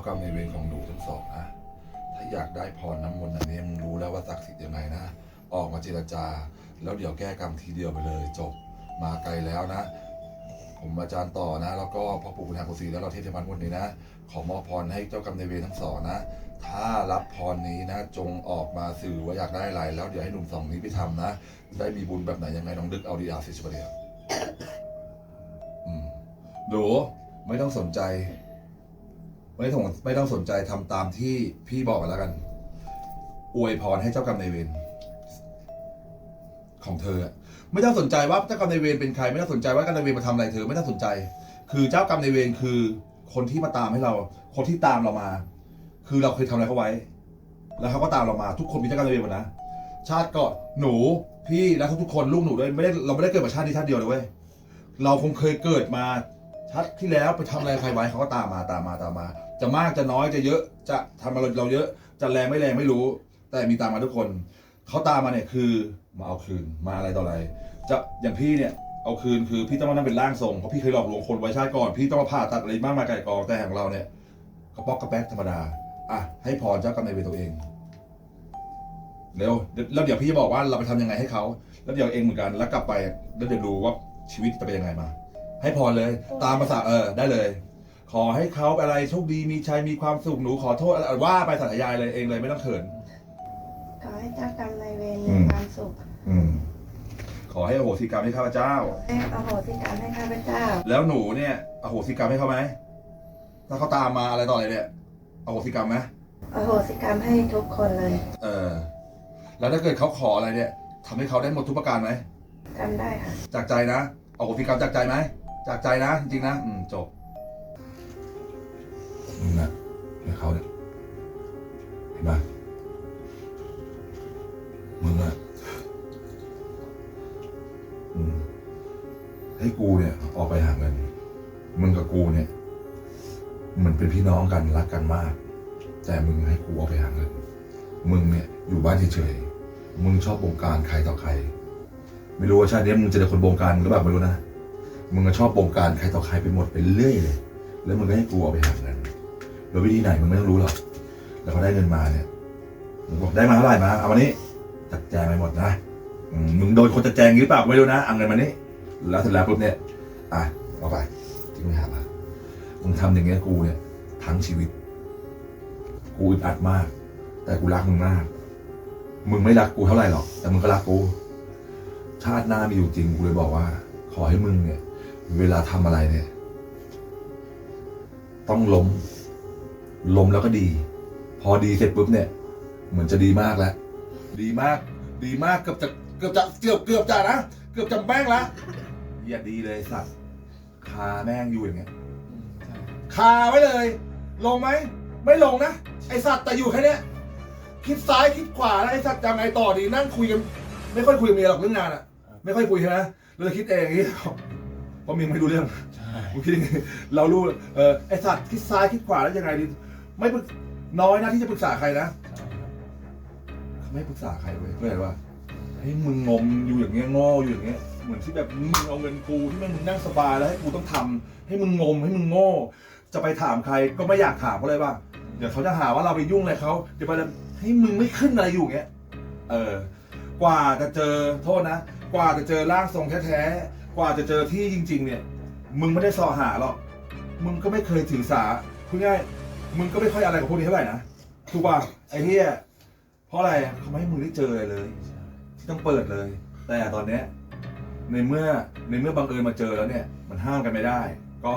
ากรรมในเวรของหนูทั้งสองนะ ถ้าอยากได้พรน้ำมนต์อันนี้มึงรู้แล้วว่าศักดิ์สิทธิ์ยังไงนะ ออกมาเจรจา แล้วเดี๋ยวแก้กรรมทีเดียวไปเลยจบ มาไกลแล้วนะ ผมอาจารย์ต่อนะ แล้วก็พ่อปู่คุณทางกุศรีแล้วเราเทพเทวันวันนี้นะ ขอมอบพรให้เจ้ากรรมนเวรทั้งสองนะ ถ้ารับพรนี้นะ จงออกมาสื่อว่าอยากได้อะไรแล้วเดี๋ยวให้หนุ่มสองนี้ไปทำนะ ได้มีบุญแบบไหนยังไงน้องดึกเอาดีอาสิชประเดียวอืมดูไม่ต้องสนใจ ไม่ต้องไม่ต้องสนใจทำตามที่พี่บอกกันแล้วกัน อวยพรให้เจ้ากรรมนายเวรของเธอ ไม่ต้องสนใจว่าเจ้ากรรมนายเวรเป็นใคร ไม่ต้องสนใจว่าเจ้ากรรมนายเวรมาทำอะไรเธอ ไม่ต้องสนใจ คือเจ้ากรรมนายเวรคือคนที่มาตามให้เรา คนที่ตามเรามา คือเราเคยทำอะไรเขาไว้ แล้วเขาก็ตามเรามา ทุกคนมีเจ้ากรรมนายเวรหมดนะ ชาติก็หนูพี่และทุกๆคนลูกหนูด้วยไม่ได้เราไม่ได้เกิดมาชาตินี้ชาติเดียวเลยเว้ยเราคงเคยเกิดมาชาติที่แล้วไปทำอะไรใครไว้เขาก็ตามมาตามมาตามมา จะมากจะน้อยจะเยอะจะทำอะไรเราเยอะ จะแรงไม่แรงไม่รู้ แต่มีตามมาทุกคนเขาตามมาเนี่ยคือมาเอาคืนมาอะไรต่ออะไร จะอย่างพี่เนี่ยเอาคืนคือพี่ต้องมานั่งเป็นร่างทรงเพราะพี่เคยหลอกลวงคนไว้ชาติก่อนพี่ต้องมาผ่าตัดอะไรมากมายไก่กองแต่ของเราเนี่ยกระป๊อกกระแป๊กธรรมดาอะให้พรเจ้ากรรมนายเวรตัวเองเร็วแล้วเดี๋ยวพี่จะบอกว่าเราไปทำยังไงให้เขาแล้วเดี๋ยวเองเหมือนกันแล้วกลับไปแล้วเดี๋ยวดูว่าชีวิตจะเป็นยังไงมา ให้พรเลย ตามภาษาเออได้เลย ขอให้เขาอะไรโชคดีมีชัยมีความสุขหนูขอโทษอะไรว่าไปสาธยายเลยเองเลยไม่ต้องเขิน ขอให้เจ้ากรรมนายเวรอืมีมความสุขอืมขอให้อโหสิกรรมให้ข้าพเจ้า ให้อโหสิกรรมให้ข้าพเจ้า แล้วหนูเนี่ยอโหสิกรรมให้เขาไหมถ้าเขาตามมาอะไรต่ออะไรเนี่ยอโหสิกรรมไหมอโหสิกรรมให้ทุกคนเลย เออ แล้วถ้าเกิดเขาขออะไรเนี่ยทำให้เขาได้หมดทุกประการไหมทำได้ค่ะจากใจนะเอาโหสิกรรมจากใจไหมจากใจนะจริงๆนะอืมจบ มึงนะเนี่ยเขาเนี่ยเห็นปะมึงอะให้กูเนี่ย ออกไปหาเงินมึงกับกูเนี่ยเหมือนเป็นพี่น้องกันรักกันมาก แต่มึงให้กูออกไปหาเงิน มึงเนี่ย อยู่บ้านเฉยๆมึงชอบบงการใครต่อใคร ไม่รู้ว่าชาตินี้มึงจะเป็นคนบงการหรือเปล่าไม่รู้นะมึงก็ชอบบงการใครต่อใครไปหมดไปเรื่อยเลย แล้วมึงก็ให้กูเอาไปหาเงิน โดยวิธีไหนมึงไม่ต้องรู้หรอกแล้วเขาได้เงินมาเนี่ยมึงบอกได้มาเท่าไหร่มาเอามานี้จัดแจงไปหมดนะมมึงโดนคนจัดแจงหรือเปล่าไม่รู้นะเอาเงินมานี้แล้วเสร็จแล้วปุ๊บเนี่ยอะเอาไปที่มึงหามามึงทำอย่างเงี้ยกูเนี่ยทั้งชีวิต กูอึดอัดมาก แต่กูรักมึงมาก มึงไม่รักกูเท่าไหร่หรอก แต่มึงก็รักกู ชาติหน้ามีอยู่จริงกูเลยบอกว่า ขอให้มึงเนี่ย เวลาทำอะไรเนี่ย ต้องล้ม ล้มแล้วก็ดี พอดีเสร็จปุ๊บเนี่ย เหมือนจะดีมากแล้ว ดีมาก ดีมากเกือบจะเกือบจะเกือบเกือบจะนะเกือบจะแม่งละอย่าดีเลยสัตว์คาแม่งอยู่อย่างเงี้ยคาไว้เลย ลงไหม ไม่ลงนะ ไอสัตว์แต่อยู่แค่เนี้ยคิดซ้ายคิดขวาแล้วไอสัตว์จะไงต่อดีนั่งคุยกันไม่ค่อยคุยกับเมียหรอกเรื่องงานอะไม่ค่อยคุยใช่ไหมเราจะคิดเองอย่างนี้เพราะเมียไม่รู้เรื่องใช่กูคิดยังไงเรารู้เออไอสัตว์คิดซ้ายคิดขวาแล้วยังไงดี ไม่ปรึกน้อยนะที่จะปรึกษาใครนะเขาไม่ปรึกษาใครเว้ยเข้าใจว่าให้มึงงมอยู่อย่างเงี้ยง่อยู่อย่างเงี้ยเหมือนที่แบบมึงเอาเงินกูที่แม่งมึงนั่งสบายแล้วให้กูต้องทำให้มึงงมให้มึงโง่จะไปถามใครก็ไม่อยากถามเขาเลยว่าเดี๋ยวเขาจะหาว่าเราไปยุ่งอะไรเขาเดี๋ยวไปให้มึงไม่ขึ้นอะไรอยู่อย่างเงี้ยเออกว่าจะเจอโทษนะ กว่าจะเจอร่างทรงแท้ๆกว่าจะเจอที่จริง ๆ เนี่ย มึงไม่ได้สอหาหรอกมึงก็ไม่เคยถือสาพูดง่าย มึงก็ไม่ค่อยอะไรกับพวกนี้เท่าไหร่นะถูกป่ะไอ้เหี้ยเพราะอะไรเขาไม่ให้มึงได้เจออะไรเลยที่ต้องเปิดเลย แต่ตอนเนี้ยในเมื่อในเมื่อบังเอิญมาเจอแล้วเนี่ย มันห้ามกันไม่ได้ ก็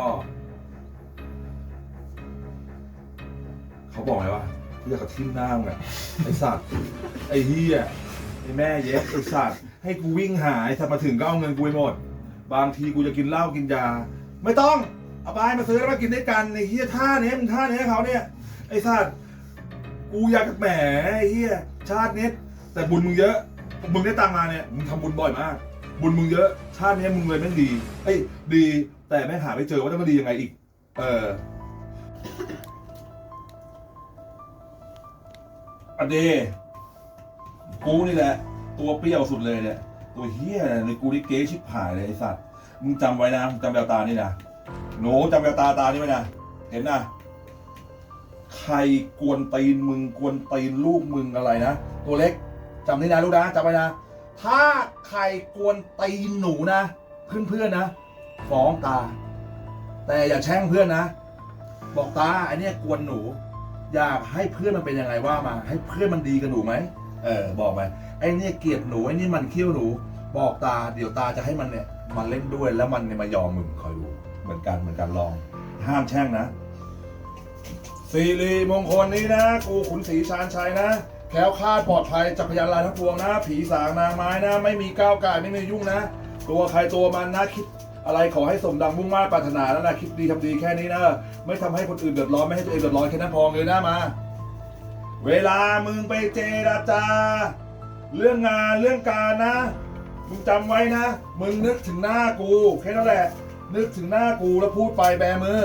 เขาบอกไงว่าที่อยกกระทิ่มหน้ามึงอะไอสัตว์ไอเฮียไอแม่เย็บไอสัตว์ให้กูวิ่งหาไอสัตว์มาถึงก็เอาเงินกูไปหมด บางทีกูจะกินเหล้ากินยา ไม่ต้อง เอาไปมาซื้อแล้วมากินด้วยกันไอเฮียท่าเนี้ยมึงท่าเนี้ยเขาเนี่ยไอ้สัตว์กูอยากจะแหมไอเฮียชาติเนี้ยแต่บุญมึงเยอะ มึงได้ตังค์มาเนี่ยมึงทำบุญบ่อยมาก บุญมึงเยอะ ชาติเนี้ยมึงเลยแม่งดีเอ้ยดีแต่แม่งหาไม่เจอว่าจะมาดียังไงอีก เอออันเดกูนี่แหละ ตัวเปรี้ยวสุดเลยเนี่ยตัวเฮี้ยในกูนี่เก๊ชิบหายเลยไอ้สัตว์มึงจำไว้นะมึงจำแววตานี่นะ หนูจำแววตาตานี่ไว้นะเห็นนะใครกวนตีนมึงกวนตีนลูกมึงอะไรนะตัวเล็กจำนี่นะลูกนะจำไว้นะ ถ้าใครกวนตีนหนูนะเพื่อนๆนะฟ้องตา แต่อย่าแช่งเพื่อนนะ บอกตาไอเนี้ยกวนหนู อยากให้เพื่อนมันเป็นยังไงว่ามา ให้เพื่อนมันดีกับหนูไหมเออบอกไปไอเนี้ยเกลียดหนูไอเนี่มันเคี้ยวหนู บอกตาเดี๋ยวตาจะให้มันเนี่ยมาเล่นด้วยแล้วมันเนี่ยมายอมมึงคอยดู เหมือนกันเหมือนกันลอง ห้ามแช่งนะสิริมงคลนี้นะ กูขุนศรีชาญชัยนะแคล้วคลาดปลอดภัยจากพยานลายทั้งปวงนะ ผีสางนางไม้นะ ไม่มีก้าวไก่ไม่มียุ่งนะ ตัวใครตัวมันนะคิดอะไรขอให้สมดังมุ่งมา่ปรารถนาแล้วนะคิดดีทำดีแค่นี้นะ ไม่ทำให้คนอื่นเดือดร้อนไม่ให้ตัวเองเดือดร้อนแค่นั้นพอเลยนะมา เวลามึงไปเจรจา เรื่องงานเรื่องการนะ มึงจำไว้นะ มึงนึกถึงหน้ากูแค่นั้นแหละ นึกถึงหน้ากูแล้วพูดไปแบมือ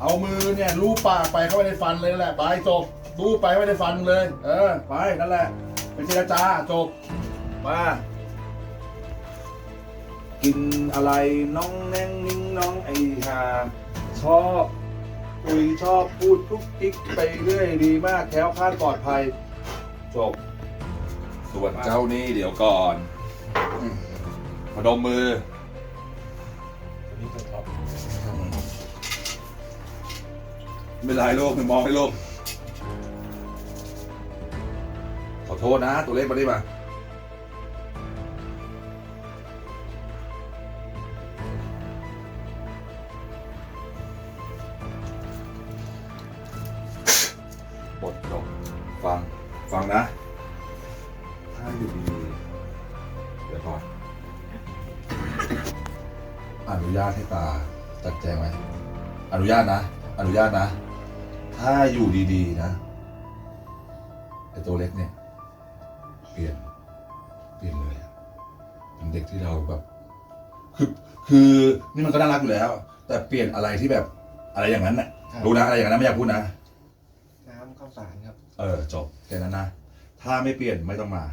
เอามือเนี่ยลูบปากไปเข้าไปในฟันเลยนั่นแหละไปจบลูบไปเข้าไปในฟันเลย เออ ไปนั่นแหละไปเจรจาจบมากินอะไรน้องแน่งนิ่งน้องไอหาชอบคุยชอบพูดทุกทิกไปเรื่อยดีมากแคล้วคลาดปลอดภัยจบส่วนเจ้านี่เดี๋ยวก่อนอืมพนมมือ ไม่เป็นไรโลกไม่มองให้โลก ขอโทษนะ ตัวเลขมาได้มาบทจบฟัง ฟังนะ ถ้าอยู่ดีเดี๋ยวก่อนอนุญาตให้ตาจัดแจงไหมอนุญาตนะ อนุญาตนะ ถ้าอยู่ดีๆนะไอตัวเล็กเนี่ย เปลี่ยน เปลี่ยนเลยอะเป็นเด็กที่เราแบบ คือคือนี่มันก็น่ารักอยู่แล้ว แต่เปลี่ยนอะไรที่แบบอะไรอย่างนั้นน่ะรู้นะอะไรอย่างนั้นไม่อยากพูดนะน้ำข้าวสารครับ เออจบแค่นั้นนะถ้าไม่เปลี่ยนไม่ต้องมา